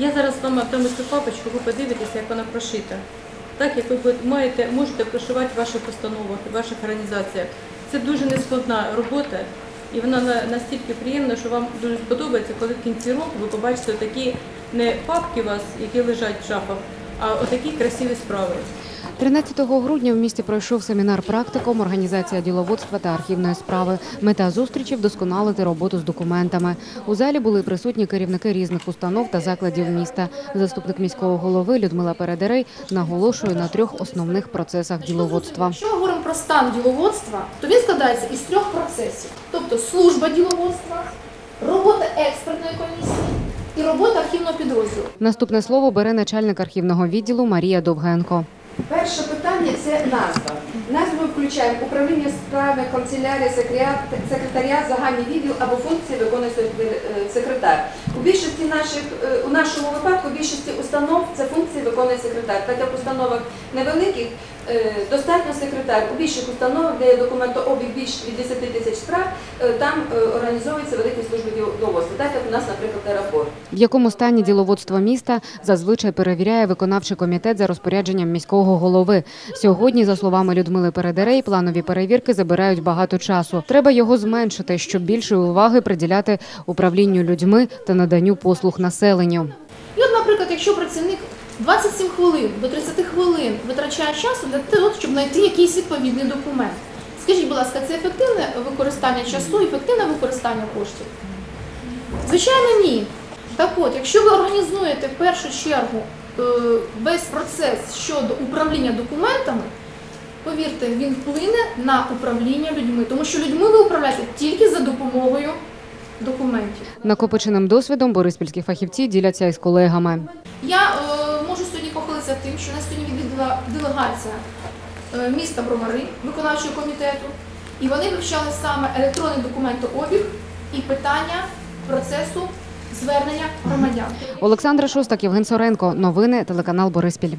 Я зараз вам дам цю папочку, ви подивитеся, як вона прошита. Так, як ви маєте, можете прошивати в ваших установах, в ваших організаціях. Це дуже нескладна робота, і вона настільки приємна, що вам дуже сподобається, коли в кінці року ви побачите такі не папки у вас, які лежать в шафах, а отакі красиві справи. 13 грудня в місті пройшов семінар практикум організація діловодства та архівної справи. Мета зустрічі вдосконалити роботу з документами. У залі були присутні керівники різних установ та закладів міста. Заступник міського голови Людмила Передерей наголошує на трьох основних процесах діловодства. Якщо ми говоримо про стан діловодства, то він складається із трьох процесів: тобто служба діловодства, робота експертної комісії і робота архівного підрозділу. Наступне слово бере начальник архівного відділу Марія Довгенко. Перше питання це назва. Назву ми включаємо управління справами, канцелярія, секретаріат, секретаріат, загальний відділ або функції виконує е, секретар. У більшості наших е, у нашому випадку, у більшості установ це функції виконує секретар. Так як в установах невеликих достатньо секретар. У більших установах, де є документообіг більш від 10 тисяч справ, е, там е, організовуються великі служби діловодства, так як у нас, наприклад, аеропорт. В якому стані діловодство міста зазвичай перевіряє виконавчий комітет за розпорядженням міського голови. Сьогодні, за словами Людмили Передерей, планові перевірки забирають багато часу. Треба його зменшити, щоб більше уваги приділяти управлінню людьми та наданню послуг населенню. І от, наприклад, якщо працівник 27 хвилин до 30 хвилин витрачає часу для того, щоб знайти якийсь відповідний документ. Скажіть, будь ласка, це ефективне використання часу, ефективне використання коштів? Звичайно, ні. Так от, якщо ви організуєте в першу чергу е, весь процес щодо управління документами, повірте, він вплине на управління людьми, тому що людьми ви управляєте тільки за допомогою документів. Накопиченим досвідом бориспільські фахівці діляться із колегами. Я е, можу сьогодні похвалитися тим, що нас сьогодні відвідала делегація е, міста Бровари, виконавчого комітету, і вони вивчали саме електронний документообіг і питання процесу звернення громадян. Олександра Шостак, Євген Соренко. Новини телеканал Бориспіль.